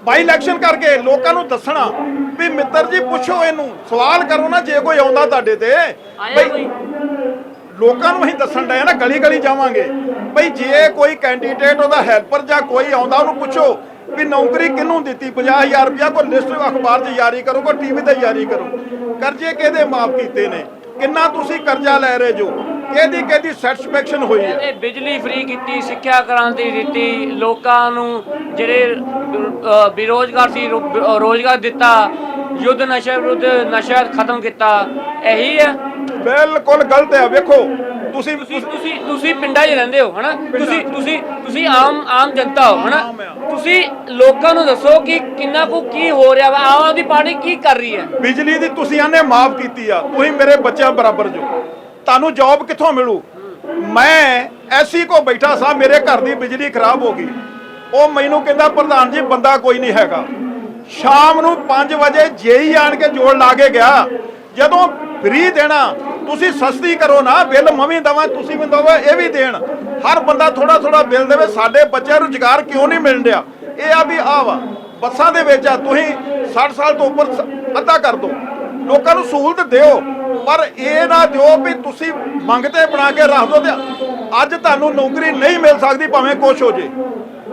ਬਾਈ ਇਲੈਕਸ਼ਨ ਕਰਕੇ ਲੋਕਾਂ ਨੂੰ ਦੱਸਣਾ ਵੀ ਮਿੱਤਰ ਜੀ ਪੁੱਛੋ ਇਹਨੂੰ ਸਵਾਲ ਕਰੋ ਨਾ ਜੇ ਕੋਈ ਆਉਂਦਾ ਤੁਹਾਡੇ ਤੇ। ਕੋਈ? ਲੋਕਾਂ ਨੂੰ ਅਸੀਂ ਦੱਸਣ ਡਏ ਨਾ ਗਲੀ ਗਲੀ ਜਾਵਾਂਗੇ। ਬਈ ਜੇ ਕੋਈ ਕੈਂਡੀਡੇਟ ਉਹਦਾ ਹੈਲਪਰ ਜਾਂ ਕੋਈ ਆਉਂਦਾ ਉਹਨੂੰ ਪੁੱਛੋ ਵੀ ਨੌਕਰੀ ਕਿਹਨੂੰ ਦਿੱਤੀ? 50000 ਰੁਪਇਆ ਕੋਈ ਲਿਸਟ ਅਖਬਾਰ 'ਚ ਜਾਰੀ ਕਰੋ ਕੋਈ ਟੀਵੀ ਤੇ ਜਾਰੀ ਕਰੋ। ਕਰਜ਼ੇ ਕਿਹਦੇ ਮਾਫ ਕੀਤੇ ਨੇ? ਕਿੰਨਾ ਤੁਸੀਂ ਕਰਜ਼ਾ ਲੈ ਰਹੇ ਜੋ? ਕਿਹਦੀ ਕਿਹਦੀ ਸੈਟੀਸਫੈਕਸ਼ਨ ਹੋਈ ਹੈ? ਇਹ ਬਿਜਲੀ ਫ੍ਰੀ ਕੀਤੀ ਸਿੱਖਿਆ ਕ੍ਰਾਂਤੀ ਦਿੱਤੀ ਲੋਕਾਂ ਨੂੰ ਜਿਹੜੇ ਬੇਰੋਜ਼ਗਾਰ ਸੀ ਰੋਜ਼ਗਾਰ ਦਿੱਤਾ ਯੁੱਧ ਨਸ਼ਾ ਵਿਰੁੱਧ ਨਸ਼ਾ ਖਤਮ ਕੀਤਾ ਇਹੀ ਹੈ। ਬਿਲਕੁਲ ਗਲਤ ਹੈ। ਵੇਖੋ ਤੁਸੀਂ ਤੁਸੀਂ ਤੁਸੀਂ ਤੁਸੀਂ ਪਿੰਡਾਂ 'ਚ ਰਹਿੰਦੇ ਹੋ ਹਨਾ? ਤੁਸੀਂ ਤੁਸੀਂ ਤੁਸੀਂ ਆਮ ਆਮ ਜਨਤਾ ਹੋ ਹਨਾ। ਤੁਸੀਂ ਲੋਕਾਂ ਨੂੰ ਦੱਸੋ ਕਿ ਕਿੰਨਾ ਕੁ ਕੀ ਹੋ ਰਿਹਾ ਵਾ? ਆਮ ਆਦਮੀ ਪਾਰਟੀ ਕੀ ਕਰ ਰਹੀ ਹੈ? ਬਿਜਲੀ ਦੀ ਤੁਸੀਂ ਆਨੇ ਮਾਫ ਕੀਤੀ ਆ। ਤੁਸੀਂ ਮੇਰੇ ਬੱਚਿਆਂ ਬਰਾਬਰ ਜੋ। ਤੁਹਾਨੂੰ ਜੌਬ ਕਿੱਥੋਂ ਮਿਲੂ? ਮੈਂ ਐਸੀ ਕੋ ਬੈਠਾ ਸਾਂ ਮੇਰੇ ਘਰ ਦੀ ਬਿਜਲੀ ਖਰਾਬ ਹੋ ਗਈ। ਉਹ ਮੈਨੂੰ ਕਹਿੰਦਾ ਪ੍ਰਧਾਨ ਜੀ ਬੰਦਾ ਕੋਈ ਨਹੀਂ ਹੈਗਾ। ਸ਼ਾਮ ਨੂੰ 5 ਵਜੇ ਜੇਈ ਆਣ ਕੇ ਜੋੜ ਲਾ ਕੇ ਗਿਆ। ਜਦੋਂ ਫ੍ਰੀ ਦੇਣਾ। ਤੁਸੀਂ ਸਸਤੀ ਕਰੋ ਨਾ, ਬਿੱਲ ਮਵੇਂ ਦਵਾਂ, ਤੁਸੀਂ ਵੀ ਦਵੋ, ਇਹ ਵੀ ਦੇਣ। ਹਰ ਬੰਦਾ ਥੋੜਾ ਥੋੜਾ ਬਿੱਲ ਦੇਵੇ, ਸਾਡੇ ਬੱਚਿਆਂ ਨੂੰ ਰੁਜ਼ਗਾਰ ਕਿਉਂ ਨਹੀਂ ਮਿਲਣ ਡਿਆ? ਇਹ ਆ ਵੀ ਆ ਵਾ, ਬੱਸਾਂ ਦੇ ਵਿੱਚ ਆ, ਤੁਸੀਂ 60 ਸਾਲ ਤੋਂ ਉੱਪਰ ਅੱਧਾ ਕਰ ਦਿਓ ਲੋਕਾਂ ਨੂੰ ਸਹੂਲਤ ਦਿਓ, ਪਰ ਇਹ ਨਾ ਦਿਓ ਵੀ ਤੁਸੀਂ ਮੰਗਤੇ ਬਣਾ ਕੇ ਰੱਖ ਦਿਓ ਤੇ ਅੱਜ ਤੁਹਾਨੂੰ ਨੌਕਰੀ ਨਹੀਂ ਮਿਲ ਸਕਦੀ, ਭਾਵੇਂ ਕੁਛ ਹੋ ਜੇ।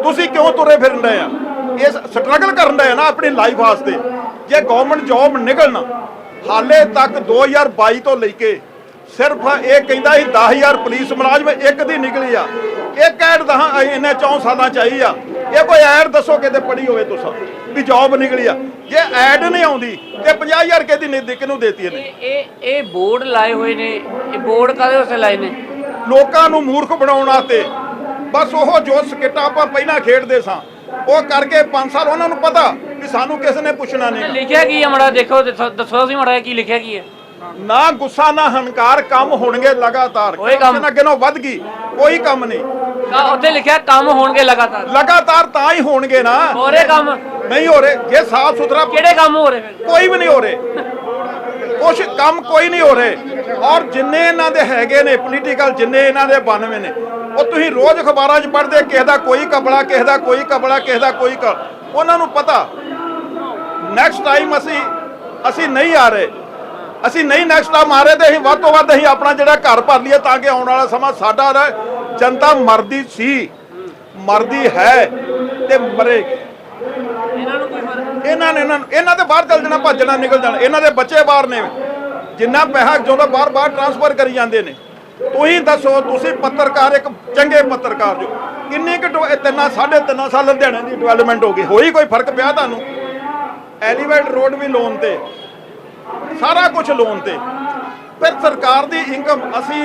ਤੁਸੀਂ ਕਿਉਂ ਤੁਰੇ ਫਿਰਨ ਰਹੇ ਆ? ਇਹ ਸਟਰਗਲ ਕਰਨ ਰਹੇ ਆ ਨਾ ਆਪਣੀ ਲਾਈਫ ਵਾਸਤੇ। ਜੇ ਗਵਰਨਮੈਂਟ ਜੌਬ ਨਿਕਲਣਾ ਹਾਲੇ ਤੱਕ 2022 ਤੋਂ ਲੈ ਕੇ ਸਿਰਫ ਇਹ ਕਹਿੰਦਾ ਸੀ 10000 ਪੁਲਿਸ ਮੁਲਾਜ਼ਮ ਇੱਕ ਦੀ ਨਿਕਲੀ ਆ। ਇੱਕ ਐਡ ਦਹਾਂ ਇਹਨੇ 4 ਸਾਲਾਂ ਚ ਆਈ ਆ। ਇਹ ਕੋਈ ਐਡ ਦੱਸੋ ਕਿਤੇ ਪੜੀ ਹੋਵੇ ਤੁਸੀਂ ਵੀ ਜੌਬ ਨਿਕਲੀ ਆ। ਜੇ ਐਡ ਨਹੀਂ ਆਉਂਦੀ ਤੇ 50000 ਕਿਹਦੀ ਨਹੀਂ ਕਿਹਨੂੰ ਦੇਤੀ ਇਹਨੇ? ਇਹ ਇਹ ਬੋਰਡ ਲਾਏ ਹੋਏ ਨੇ। ਇਹ ਬੋਰਡ ਕਾਹਦੇ ਵਾਸਤੇ ਲਾਏ ਨੇ? ਲੋਕਾਂ ਨੂੰ ਮੂਰਖ ਬਣਾਉਣ ਵਾਸਤੇ। ਬਸ ਉਹ ਜੋ ਸਕਿੱਟਾ ਆਪਾਂ ਪਹਿਲਾਂ ਖੇਡਦੇ ਸਾਂ। ਉਹ ਕਰਕੇ 5 ਸਾਲ ਉਹਨਾਂ ਨੂੰ ਪਤਾ ਵੀ ਸਾਨੂੰ ਕਿਸ ਨੇ ਪੁੱਛਣਾ ਨਹੀਂ। ਲਿਖਿਆ ਕੀ ਹੈ ਮੜਾ ਦੇਖੋ ਦੱਸੋ ਦੱਸੋ ਸੀ ਮੜਾ ਕੀ ਲਿਖਿਆ ਕੀ ਹੈ। ਨਾ ਗੁੱਸਾ ਨਾ ਹੰਕਾਰ ਕੰਮ ਹੋਣਗੇ ਲਗਾਤਾਰ। ਕੋਈ ਕੰਮ- ਅੱਗੇ ਨੂੰ ਵੱਧ ਗਈ ਕੋਈ ਕੰਮ ਨਹੀਂ। ਉੱਥੇ ਲਿਖਿਆ ਕੰਮ ਹੋਣਗੇ ਲਗਾਤਾਰ। ਲਗਾਤਾਰ ਤਾਂ ਹੀ ਹੋਣਗੇ ਨਾ। ਹੋ ਰਹੇ ਕੰਮ। ਨਹੀਂ ਹੋ ਰਹੇ ਜੇ ਸਾਫ਼ ਸੁਥਰਾ ਕਿਹੜੇ ਕੰਮ ਹੋ ਰਹੇ ਕੋਈ ਵੀ ਨਹੀਂ ਹੋ ਰਹੇ ਕੁਛ ਕੰਮ ਕੋਈ ਨਹੀਂ ਹੋ ਰਹੇ ਔਰ ਜਿੰਨੇ ਇਹਨਾਂ ਦੇ ਹੈਗੇ ਨੇ ਪੋਲੀਟੀਕਲ ਜਿੰਨੇ ਇਹਨਾਂ ਦੇ 92 ਨੇ ਉਹ ਤੁਸੀਂ ਰੋਜ਼ ਅਖਬਾਰਾਂ 'ਚ ਪੜ੍ਹਦੇ ਕਿਸੇ ਦਾ ਕੋਈ ਕਪੜਾ ਕਿਸੇ ਦਾ ਕੋਈ ਕਪੜਾ ਕਿਸੇ ਦਾ ਕੋਈ ਉਹਨਾਂ ਨੂੰ ਪਤਾ ਨੈਕਸਟ ਟਾਈਮ ਅਸੀਂ ਅਸੀਂ ਨਹੀਂ ਆ ਰਹੇ। ਅਸੀਂ ਨਹੀਂ ਨੈਕਸਟ ਟਾਈਮ ਆ ਰਹੇ ਤੇ ਅਸੀਂ ਵੱਧ ਤੋਂ ਵੱਧ ਅਸੀਂ ਆਪਣਾ ਜਿਹੜਾ ਘਰ ਭਰ ਲਈਏ ਤਾਂ ਕਿ ਆਉਣ ਵਾਲਾ ਸਮਾਂ ਸਾਡਾ ਰਹੇ। ਜਨਤਾ ਮਰਦੀ ਸੀ ਮਰਦੀ ਹੈ ਤੇ ਮਰੇਗੀ ਇਹਨਾਂ ਨੂੰ ਇਹਨਾਂ ਦੇ ਬਾਹਰ ਚੱਲ ਜਾਣਾ ਭੱਜਣਾ ਨਿਕਲ ਜਾਣਾ। ਇਹਨਾਂ ਦੇ ਬੱਚੇ ਬਾਹਰ ਨੇ। ਜਿੰਨਾ ਪੈਸਾ ਜਦੋਂ ਬਾਹਰ ਬਾਹਰ ਟ੍ਰਾਂਸਫਰ ਕਰੀ ਜਾਂਦੇ ਨੇ। ਤੁਸੀਂ ਦੱਸੋ ਤੁਸੀਂ ਪੱਤਰਕਾਰ ਇੱਕ ਚੰਗੇ ਪੱਤਰਕਾਰ ਜੋ। ਕਿੰਨੀ ਕਿ ਤਿੰਨਾਂ ਸਾਢੇ ਤਿੰਨਾਂ ਸਾਲ ਲੁਧਿਆਣੇ ਦੀ ਡਿਵੈਲਪਮੈਂਟ ਹੋ ਗਈ। ਹੋਈ ਕੋਈ ਫ਼ਰਕ ਪਿਆ ਤੁਹਾਨੂੰ? ਐਲੀਵੇਟ ਰੋਡ ਵੀ ਲੋਨ ਤੇ ਸਾਰਾ ਕੁਝ ਲੋਨ ਤੇ। ਫਿਰ ਸਰਕਾਰ ਦੀ ਇਨਕਮ ਅਸੀਂ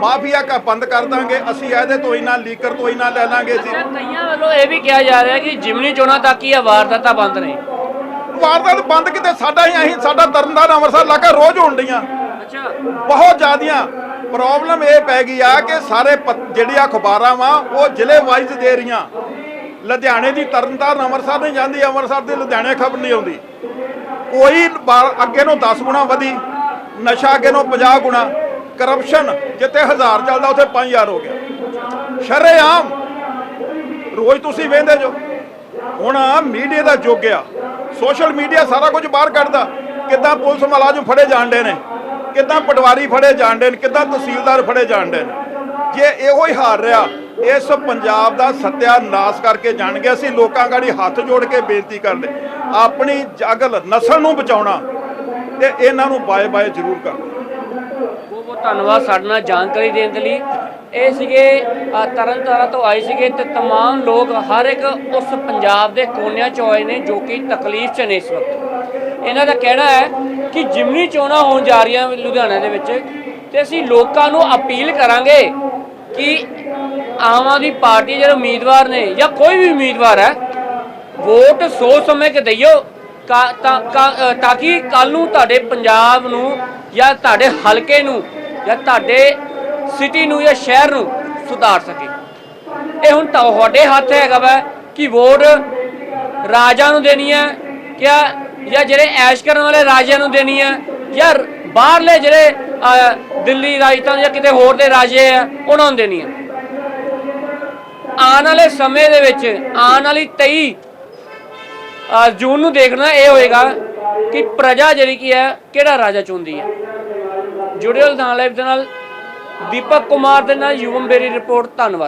ਮਾਫੀਆ ਕਾ ਬੰਦ ਕਰ ਦਾਂਗੇ ਅਸੀਂ ਇਹਦੇ ਤੋਂ ਹੀ ਨਾ ਲੀਕਰ ਤੋਂ ਹੀ ਨਾ ਲੈ ਲਾਂਗੇ ਜੀ ਕਈਆਂ ਵੱਲੋਂ ਇਹ ਵੀ ਕਿਹਾ ਜਾ ਰਿਹਾ ਕਿ ਜਿਮਨੀ ਚੋਣਾਂ ਤੱਕ ਹੀ ਇਹ ਵਾਰਦਾਤਾਂ ਬੰਦ ਨੇ। ਵਾਰਦਾਤ ਬੰਦ ਕਿਤੇ ਸਾਡਾ ਹੀ ਅਸੀਂ ਸਾਡਾ ਤਰਨਤਾਰਨ ਅੰਮ੍ਰਿਤਸਰ ਇਲਾਕਾ ਰੋਜ਼ ਹੋਣ ਡੀਆਂ ਅੱਛਾ। ਬਹੁਤ ਜ਼ਿਆਦੀਆਂ ਪ੍ਰੋਬਲਮ ਇਹ ਪੈ ਗਈ ਆ ਕਿ ਸਾਰੇ ਜਿਹੜੀਆਂ ਅਖਬਾਰਾਂ ਵਾ ਉਹ ਜ਼ਿਲ੍ਹੇ ਵਾਈਜ਼ ਦੇ ਰਹੀਆਂ। ਲੁਧਿਆਣੇ ਦੀ ਤਰਨਤਾਰਨ ਅੰਮ੍ਰਿਤਸਰ ਨਹੀਂ ਜਾਂਦੀ, ਅੰਮ੍ਰਿਤਸਰ ਦੀ ਲੁਧਿਆਣੇ ਖਬਰ ਨਹੀਂ ਆਉਂਦੀ। ਕੋਈ ਬਾਰ- ਅੱਗੇ ਨੂੰ 10 ਗੁਣਾ ਵਧੀ, ਨਸ਼ਾ ਅੱਗੇ ਨੂੰ 50 ਗੁਣਾ ਕਰਪਸ਼ਨ ਜਿੱਥੇ 1000 ਚੱਲਦਾ, ਉੱਥੇ 5000 ਹੋ ਗਿਆ। ਸ਼ਰੇਆਮ, ਰੋਜ਼ ਤੁਸੀਂ ਵੇਖਦੇ ਜੋ। ਹੁਣ ਮੀਡੀਆ ਦਾ ਯੁੱਗ ਆ। ਸੋਸ਼ਲ ਮੀਡੀਆ ਸਾਰਾ ਕੁਝ ਬਾਹਰ ਕੱਢਦਾ। ਕਿੱਦਾਂ ਪੁਲਿਸ ਮੁਲਾਜ਼ਮ ਫੜੇ ਜਾਂਦੇ ਨੇ? ਕਿੱਦਾਂ ਪਟਵਾਰੀ ਫੜੇ ਜਾਂਦੇ ਨੇ? ਕਿੱਦਾਂ ਤਹਿਸੀਲਦਾਰ ਫੜੇ ਜਾਂਦੇ ਨੇ? ਜੇ ਇਹੋ ਹੀ ਹਾਰ ਰਿਹਾ ਇਸ ਪੰਜਾਬ ਦਾ ਸੱਤਿਆਨਾਸ਼ ਕਰਕੇ ਜਾਣਗੇ ਅਸੀਂ ਲੋਕਾਂ ਗਾੜੀ ਹੱਥ ਜੋੜ ਕੇ ਬੇਨਤੀ ਕਰਦੇ ਆਪਣੀ ਅਗਲ ਨਸਲ ਨੂੰ ਬਚਾਉਣਾ ਤੇ ਇਹਨਾਂ ਨੂੰ ਬਾਏ ਬਾਏ ਜ਼ਰੂਰ ਕਰਨਾ ਬਹੁਤ ਬਹੁਤ ਧੰਨਵਾਦ ਸਾਡੇ ਨਾਲ ਜਾਣਕਾਰੀ ਦੇਣ ਦੇ ਲਈ ਇਹ ਸੀਗੇ ਅ, ਤਰਨਤਾਰਨ ਤੋਂ ਆਏ ਸੀਗੇ ਤੇ तमाम ਲੋਕ ਹਰ ਇੱਕ ਉਸ ਪੰਜਾਬ ਦੇ ਕੋਨਿਆਂ ਚ ਆਏ ਨੇ ਜੋ ਕਿ ਤਕਲੀਫ ਚ ਨੇ ਇਸ ਵਕਤ ਇਹਨਾਂ ਦਾ ਕਹਿਣਾ ਹੈ ਕਿ ਜਿਮਨੀ ਚੋਣਾਂ ਹੋਣ ਜਾ ਰਹੀਆਂ ਲੁਧਿਆਣਾ ਦੇ ਵਿੱਚ ਤੇ ਅਸੀਂ ਲੋਕਾਂ ਨੂੰ ਅਪੀਲ ਕਰਾਂਗੇ ਕਿ ਆਮ ਆਦਮੀ ਪਾਰਟੀ ਜਿਹੜੇ ਉਮੀਦਵਾਰ ਨੇ ਜਾਂ ਕੋਈ ਵੀ ਉਮੀਦਵਾਰ ਹੈ, ਵੋਟ ਸੋਚ ਸਮਝ ਕੇ ਦਈਓ ਕਾ- ਤਾਂ ਕਾ- ਤਾਂ ਕਿ ਕੱਲ ਨੂੰ ਤੁਹਾਡੇ ਪੰਜਾਬ ਨੂੰ ਜਾਂ ਤੁਹਾਡੇ ਹਲਕੇ ਨੂੰ ਜਾਂ ਤੁਹਾਡੇ ਸਿਟੀ ਨੂੰ ਜਾਂ ਸ਼ਹਿਰ ਨੂੰ ਸੁਧਾਰ ਸਕੇ। ਇਹ ਹੁਣ ਤੁਹਾਡੇ ਹੱਥ ਹੈਗਾ ਵਾ ਕਿ ਵੋਟ ਰਾਜਾ ਨੂੰ ਦੇਣੀ ਹੈ ਕਿਆ, ਜਾਂ ਜਿਹੜੇ ਐਸ਼ ਕਰਨ ਵਾਲੇ ਰਾਜਿਆਂ ਨੂੰ ਦੇਣੀ ਹੈ, ਜਾਂ ਬਾਹਰਲੇ ਜਿਹੜੇ ਦਿੱਲੀ ਰਾਜਸਥਾਨ ਜਾਂ ਕਿਤੇ ਹੋਰ ਦੇ ਰਾਜੇ ਆ ਉਹਨਾਂ ਨੂੰ ਦੇਣੀ ਹੈ। ਆਉਣ ਵਾਲੇ ਸਮੇਂ ਦੇ ਵਿੱਚ, ਆਉਣ ਵਾਲੀ 23 ਜੂਨ ਨੂੰ ਦੇਖਣਾ ਇਹ ਹੋਏਗਾ ਕਿ ਪ੍ਰਜਾ ਜਿਹੜੀ ਕੀ ਹੈ, ਕਿਹੜਾ ਰਾਜਾ ਚੁਣਦੀ ਹੈ? ਜੁੜਿਓ ਨਾਲ ਲਾਈਵ ਦੇ ਨਾਲ, ਦੀਪਕ ਕੁਮਾਰ ਦੇ ਨਾਲ, ਯੁਵਮ ਬੇਰੀ ਰਿਪੋਰਟ, ਧੰਨਵਾਦ।